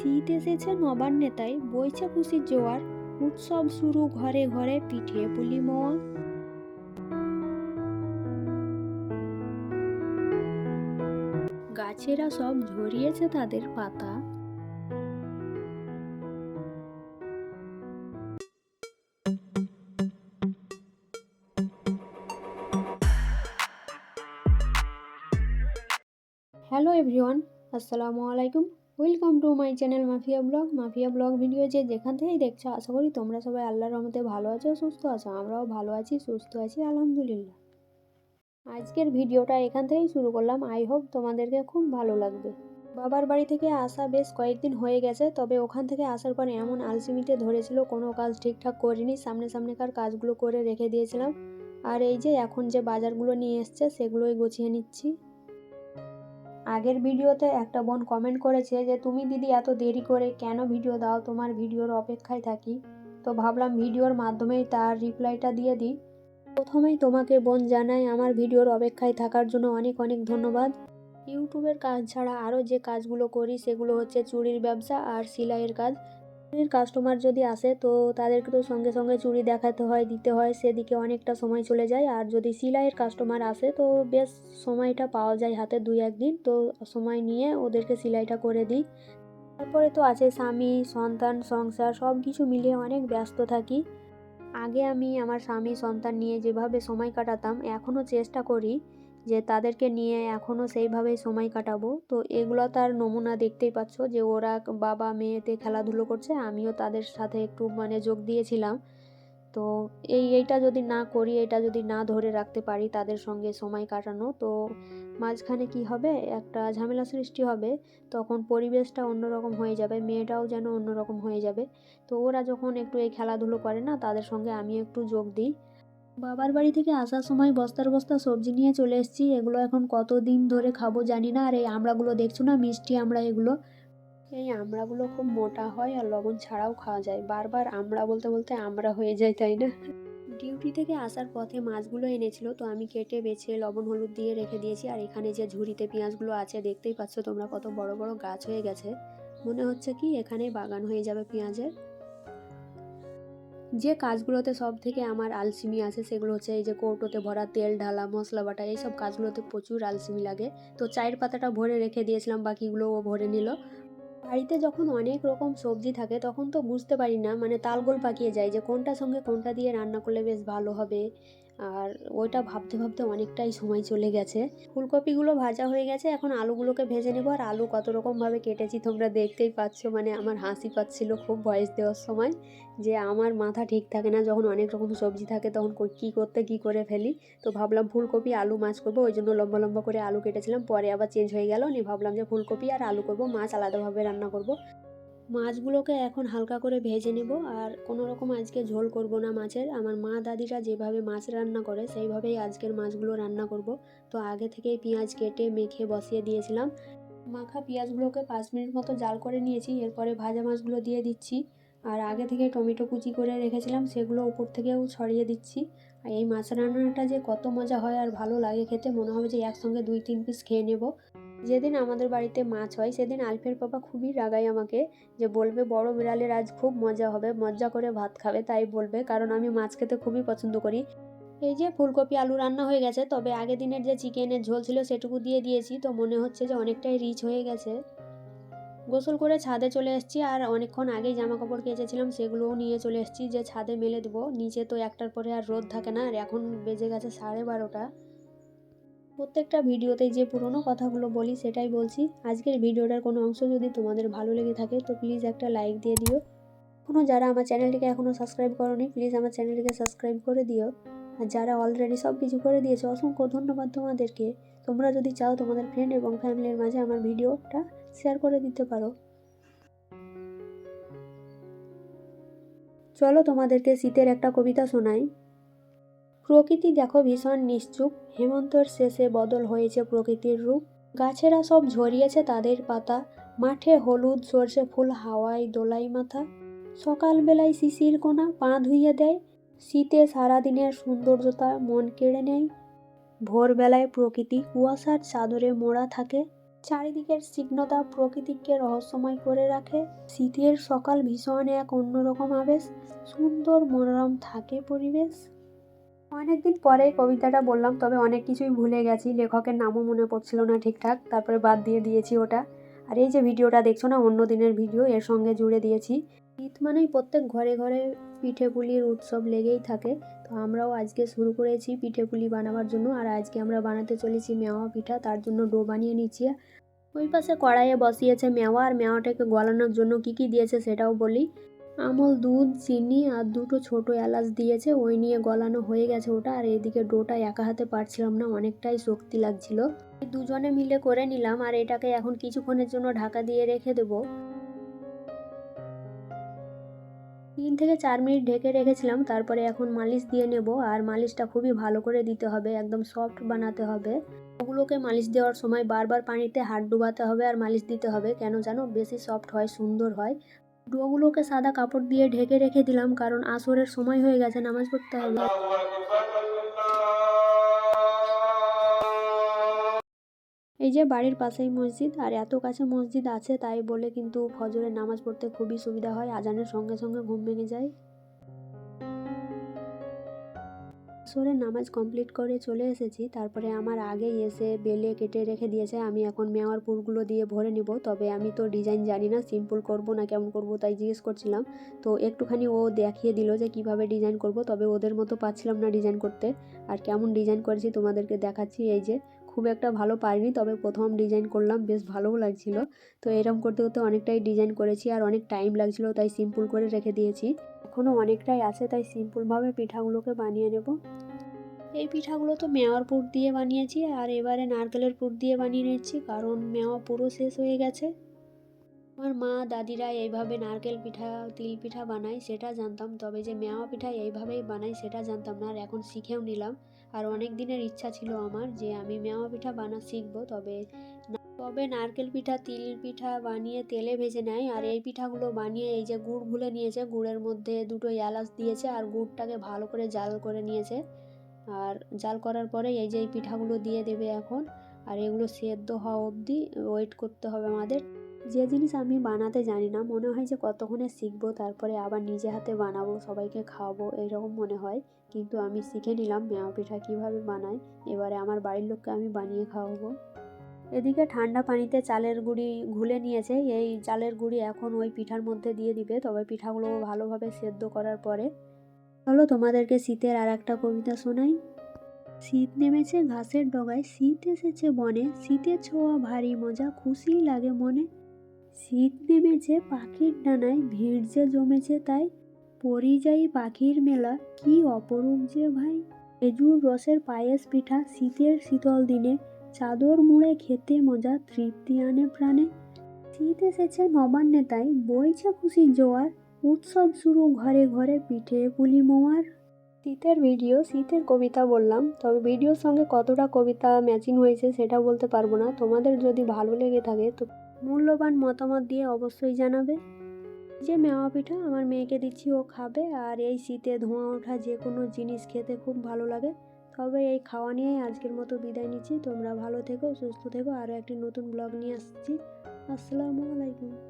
শীত এসেছে নবান্নে তাই বইছে জোয়ার, উৎসব শুরু ঘরে ঘরে পিঠে পুলি মোয়া গাছেরা সব ঝরিয়েছে তাদের পাতা। হ্যালো এভরিওয়ান, আসসালামু আলাইকুম। Welcome to my channel mafia vlog mafia vlog video যে যেখান থেকেই দেখছ, আশা করি তোমরা সবাই আল্লাহর রহমতে ভালো আছো, সুস্থ আছো। আমরাও ভালো আছি, সুস্থ আছি, আলহামদুলিল্লাহ। আজকের ভিডিওটা এখান থেকেই শুরু করলাম। আই হোপ তোমাদেরকে খুব ভালো লাগবে। বাবার বাড়ি থেকে আসা বেশ কয়েকদিন হয়ে গেছে, তবে ওখান থেকে আসার পর এমন আলসিমিতে ধরেছিল, কোনো কাজ ঠিকঠাক করিনি সামনে সামনেকার কাজগুলো করে রেখে দিয়েছিলাম। আর এই যে এখন যে বাজারগুলো নিয়ে এসছে, সেগুলোই গুছিয়ে নিচ্ছি। আগের ভিডিওতে একটা বোন কমেন্ট করেছে যে, তুমি দিদি এত দেরি করে কেন ভিডিও দাও? তোমার ভিডিওর অপেক্ষায় থাকি। তো ভাবলাম ভিডিওর মাধ্যমেই তার রিপ্লাইটা দিয়ে দিই। প্রথমেই তোমাকে বোন জানাই, আমার ভিডিওর অপেক্ষায় থাকার জন্য অনেক অনেক ধন্যবাদ। ইউটিউবের কাজ ছাড়া আরও যে কাজগুলো করি, সেগুলো হচ্ছে চুরির ব্যবসা আর সেলাইয়ের কাজ। চুড়ির কাস্টমার যদি আসে, তো তাদেরকে তো সঙ্গে সঙ্গে চুরি দেখাতে হয়, দিতে হয়, সেদিকে অনেকটা সময় চলে যায়। আর যদি সেলাইয়ের কাস্টমার আসে, তো বেশ সময়টা পাওয়া যায় হাতে দুই একদিন তো সময় নিয়ে ওদেরকে সেলাইটা করে দিই। তারপরে তো আছে স্বামী, সন্তান, সংসার সব কিছু মিলিয়ে অনেক ব্যস্ত থাকি। আগে আমি আমার স্বামী, সন্তান নিয়ে যেভাবে সময় কাটাতাম, এখনও চেষ্টা করি যে তাদেরকে নিয়ে এখনও সেইভাবেই সময় কাটাবো। তো এগুলো তার নমুনা দেখতেই পাচ্ছ যে ওরা বাবা মেয়েতে খেলাধুলো করছে, আমিও তাদের সাথে একটু মানে যোগ দিয়েছিলাম। তো এই, এইটা যদি না করি, এটা যদি না ধরে রাখতে পারি তাদের সঙ্গে সময় কাটানো, তো মাঝখানে কি হবে? একটা ঝামেলা সৃষ্টি হবে, তখন পরিবেশটা অন্যরকম হয়ে যাবে, মেয়েটাও যেন অন্যরকম হয়ে যাবে। তো ওরা যখন একটু এই খেলাধুলো করে না, তাদের সঙ্গে আমি একটু যোগ দিই। বাবার বাড়ি থেকে আসার সময় বস্তার বস্তা সবজি নিয়ে চলে এসেছি। এগুলো এখন কতদিন ধরে খাব জানি না। আর এই আমড়াগুলো দেখছ না? মিষ্টি আমড়া এগুলো? এই আমড়াগুলো খুব মোটা হয় আর লবণ ছাড়াও খাওয়া যায়। বারবার আমড়া বলতে বলতে আমড়া হয়ে যায়, তাই না? ডিউটি থেকে আসার পথে মাছগুলো এনেছিল, তো আমি কেটে, বেছে, লবণ, হলুদ দিয়ে রেখে দিয়েছি। আর এখানে যে ঝুড়িতে পেঁয়াজগুলো আছে, দেখতেই পাচ্ছ তোমরা কত বড় বড় গাছ হয়ে গেছে। মনে হচ্ছে কি এখানে বাগান হয়ে যাবে পেঁয়াজের। যে কাজগুলোতে সব থেকে আমার আলসিমি আছে সেগুলো হচ্ছে এই যে কৌটোতে ভরা তেল ঢালা, মশলা বাটা, এইসব কাজগুলোতে প্রচুর আলসিমি লাগে। তো চায়ের পাতাটা ভরে রেখে দিয়েছিলাম, বাকিগুলো ও ভরে নিল। বাড়িতে যখন অনেক রকম সবজি থাকে, তখন তো বুঝতে পারি না মানে তালগোল পাকিয়ে যায় যে কোনটা সঙ্গে কোনটা দিয়ে রান্না করলে বেশ ভালো হবে। আর ওইটা ভাবতে ভাবতে অনেকটাই সময় চলে গেছে। ফুলকপিগুলো ভাজা হয়ে গেছে, এখন আলুগুলোকে ভেজে নেব। আর আলু কত রকমভাবে কেটেছি তোমরা দেখতেই পাচ্ছ মানে আমার হাসি পাচ্ছিল খুব বয়স দেওয়ার সময় যে আমার মাথা ঠিক থাকে না, যখন অনেক রকম সবজি থাকে তখন কী করতে, কী করে ফেলি। তো ভাবলাম ফুলকপি আলু মাছ করব, ওই জন্য লম্বা লম্বা করে আলু কেটেছিলাম, পরে আবার চেঞ্জ হয়ে গেল, নিয়ে ভাবলাম যে ফুলকপি আর আলু করব, মাছ আলাদাভাবে রান্না করব। মাছগুলোকে এখন হালকা করে ভেজে নেব আর কোনো রকম আজকে ঝোল করব না মাছের। আমার মা দাদিরা যেভাবে মাছ রান্না করে, সেইভাবেই আজকের মাছগুলো রান্না করব। তো আগে থেকেই পেঁয়াজ কেটে মেখে বসিয়ে দিয়েছিলাম। মাখা পেঁয়াজগুলোকে পাঁচ মিনিট মতো জাল করে নিয়েছি, এরপরে ভাজা মাছগুলো দিয়ে দিচ্ছি। আর আগে থেকে টমেটো কুচি করে রেখেছিলাম, সেগুলো উপর থেকেও ছড়িয়ে দিচ্ছি। আর এই মাছ রান্নাটা যে কত মজা হয় আর ভালো লাগে খেতে, মনে হবে যে একসঙ্গে দুই, তিন পিস খেয়ে নেব। যেদিন আমাদের বাড়িতে মাছ হয়, সেদিন আলফের পাপা খুবই রাগায় আমাকে যে বলবে, বড় বিড়ালের আজ খুব মজা হবে, মজা করে ভাত খাবে। তাই বলবে, কারণ আমি মাছ খেতে খুবই পছন্দ করি। এই যে ফুলকপি, আলু রান্না হয়ে গেছে, তবে আগের দিনের যে চিকেনের ঝোল ছিল, সেটুকু দিয়ে দিয়েছি। তো মনে হচ্ছে যে অনেকটাই রিচ হয়ে গেছে। গোসল করে ছাদে চলে এসেছি, আর অনেকক্ষণ আগেই জামা কাপড় কেচেছিলাম, সেগুলোও নিয়ে চলে এসেছি। যে ছাদে মেলে দেবো, নিচে তো একটার পরে আর রোদ থাকে না, আর এখন বেজে গেছে সাড়ে বারোটা। প্রত্যেকটা ভিডিওতে যে পুরনো কথাগুলো বলি সেটাই বলছি। আজকের ভিডিওটার কোনো অংশ যদি তোমাদের ভালো লেগে থাকে, তো প্লিজ একটা লাইক দিয়ে দিও। এখনও যারা আমার চ্যানেলটিকে এখনও সাবস্ক্রাইব করোনি প্লিজ আমার চ্যানেলটিকে সাবস্ক্রাইব করে দিও। আর যারা অলরেডি সব কিছু করে দিয়েছে, অসংখ্য ধন্যবাদ তোমাদেরকে। তোমরা যদি চাও তোমাদের ফ্রেন্ড এবং ফ্যামিলির মাঝে আমার ভিডিওটা শেয়ার করে দিতে পারো। চলো তোমাদেরকে শীতের একটা কবিতা শোনাই। প্রকৃতি দেখো ভীষণ নিশ্চুপ। হেমন্তর শেষে বদল হয়েছে প্রকৃতির রূপ। গাছেরা সব ঝরিয়েছে তাদের পাতা। মাঠে হলুদ সর্ষে ফুল, হাওয়ায় দোলাই মাথা। সকালবেলায় শিশির কোনা পা ধুইয়ে দেয়। শীতে সারাদিনের সৌন্দর্যতা মন কেড়ে নেয়। ভোরবেলায় প্রকৃতি কুয়াশার চাদরে মোড়া থাকে। চারিদিকের স্নিগ্ধতা প্রকৃতিকে রহস্যময় করে রাখে। শীতের সকাল ভীষণ এক অন্যরকম আবেশ। সুন্দর মনোরম থাকে পরিবেশ। অনেকদিন পরে কবিতাটা বললাম, তবে অনেক কিছুই ভুলে গেছি। লেখকের নামও মনে পড়ছিল না ঠিকঠাক, তারপরে বাদ দিয়ে দিয়েছি ওটা। আর এই যে ভিডিওটা দেখছ না, অন্য দিনের ভিডিও, এর সঙ্গে জুড়ে দিয়েছি। শীত মানেই প্রত্যেক ঘরে ঘরে পিঠে পুলির উৎসব লেগেই থাকে। তো আমরাও আজকে শুরু করেছি পিঠে পুলি বানাবার জন্য, আর আজকে আমরা বানাতে চলেছি মেওয়া পিঠা, তার জন্য ডো বানিয়ে নিচ্ছি। ওই পাশে কড়াইয়ে বসিয়েছে মেওয়া, আর মেওয়াটাকে গলানোর জন্য কি কি দিয়েছে সেটাও বলি। আমল, দুধ, চিনি আর দুটো ছোট এলাচ দিয়েছে। ওই নিয়ে গলানো হয়ে গেছে ওটা আর এদিকে ডোটা একা হাতে পারছিলাম না, অনেকটাই শক্তি লাগছিল। দুজনে মিলে করে নিলাম আর এটাকে এখন কিছুক্ষণের জন্য ঢাকা দিয়ে রেখে দেবো। তিন থেকে চার মিনিট ঢেকে রেখেছিলাম, তারপরে এখন মালিশ দিয়ে নেব আর মালিশটা খুবই ভালো করে দিতে হবে, একদম সফট বানাতে হবে। ওগুলোকে মালিশ দেওয়ার সময় বারবার পানিতে হাত ডুবাতে হবে আর মালিশ দিতে হবে, কেন জানো? বেশি সফট হয়, সুন্দর হয়। ডোগুলোকে সাদা কাপড় দিয়ে ঢেকে রেখে দিলাম, কারণ আসরের সময় হয়ে গেছে, নামাজ পড়তে হবে। এই যে বাড়ির পাশেই মসজিদ, আর এত কাছে মসজিদ আছে তাই বলে কিন্তু ফজরের নামাজ পড়তে খুবই সুবিধা হয়, আজানের সঙ্গে সঙ্গে ঘুম ভেঙে যায়। আসরের নামাজ কমপ্লিট করে চলে এসেছি। তারপরে আমার আগেই এসে বেলে কেটে রেখে দিয়েছে। আমি এখন মেওয়ার পুরগুলো দিয়ে ভরে নিব। তবে আমি তো ডিজাইন জানি না সিম্পল করব না কেমন করব তাই জিজ্ঞেস করছিলাম। তো একটুখানি ও দেখিয়ে দিল যে কীভাবে ডিজাইন করব, তবে ওদের মতো পাচ্ছিলাম না ডিজাইন করতে। আর কেমন ডিজাইন করেছি তোমাদেরকে দেখাচ্ছি, এই যে খুব একটা ভালো পারিনি, তবে প্রথম ডিজাইন করলাম, বেশ ভালোও লাগছিল। তো এরম করতে করতে অনেকটাই ডিজাইন করেছি, আর অনেক টাইম লাগছিল, তাই সিম্পল করে রেখে দিয়েছি। এখনও অনেকটাই আছে, তাই সিম্পলভাবে পিঠাগুলোকে বানিয়ে নেব। এই পিঠাগুলো তো মেওয়ার পুর দিয়ে বানিয়েছি, আর এবারে নারকেলের পুর দিয়ে বানিয়ে নিচ্ছি, কারণ মেওয়া পুরো শেষ হয়ে গেছে। আমার মা, দাদিরা এইভাবে নারকেল পিঠা, তিল পিঠা বানায়, সেটা জানতাম, তবে যে মেওয়া পিঠা এইভাবেই বানাই সেটা জানতাম না, আর এখন শিখেও নিলাম। আর অনেক দিনের ইচ্ছা ছিল আমার যে আমি মেওয়া পিঠা বানা শিখব, তবে তবে নারকেল পিঠা, তিল পিঠা বানিয়ে তেলে ভেজে নেয়। আর এই পিঠাগুলো বানিয়ে এই যে গুড় ভুলে নিয়েছে, গুড়ের মধ্যে দুটো এলাচ দিয়েছে আর গুড়টাকে ভালো করে জাল করে নিয়েছে। আর জাল করার পরে এই যে এই পিঠাগুলো দিয়ে দেবে এখন। আর এগুলো সেদ্ধ হওয়া অবধি ওয়েট করতে হবে আমাদের। যে জিনিস আমি বানাতে জানি না, মনে হয় যে কতক্ষণে শিখব, তারপরে আবার নিজে হাতে বানাবো, সবাইকে খাওয়াবো, এইরকম মনে হয়। কিন্তু আমি শিখে নিলাম মেয়া পিঠা কীভাবে বানায়, এবারে আমার বাড়ির লোককে আমি বানিয়ে খাওয়াবো। এদিকে ঠান্ডা পানিতে চালের গুঁড়ি ঘুলে নিয়েছে। এই চালের গুঁড়ি এখন ওই পিঠার মধ্যে দিয়ে দিবে। তবে পিঠাগুলো ভালোভাবে সেদ্ধ করার পরে চলো তোমাদেরকে শীতের আর একটা কবিতা শোনাই। শীত নেমেছে ঘাসের ডগায়, শীত এসেছে বনে। শীতের ছোঁয়া ভারী মজা, খুশি লাগে মনে। শীত নেমেছে পাখির ডানায়, ভিড় যে জমেছে তাই। পরিযায়ী পাখির মেলা, কি অপরূপ যে ভাই। খেজুর রসের পায়েস পিঠা, শীতের শীতল দিনে। চাদর মুড়ে খেতে মজা, তৃপ্তি আনে প্রাণে। শীত এসেছে নবান্নে, তাই বইছে খুশির জোয়ার। উৎসব শুরু ঘরে ঘরে পিঠে পুলি মোয়ার। শীতের ভিডিও, শীতের কবিতা বললাম। তবে ভিডিওর সঙ্গে কতটা কবিতা ম্যাচিং হয়েছে সেটা বলতে পারব না। তোমাদের যদি ভালো লেগে থাকে তো মূল্যবান মতামত দিয়ে অবশ্যই জানাবে। যে মেওয়া পিঠা, আমার মেয়েকে দিচ্ছি, ও খাবে। আর এই শীতে ধোঁয়া ওঠা যে কোনো জিনিস খেতে খুব ভালো লাগে। তবে এই খাওয়া নিয়েই আজকের মতো বিদায় নিচ্ছি। তোমরা ভালো থেকো, সুস্থ থেকো। আরও একটি নতুন ব্লগ নিয়ে আসছি। আসসালামু আলাইকুম।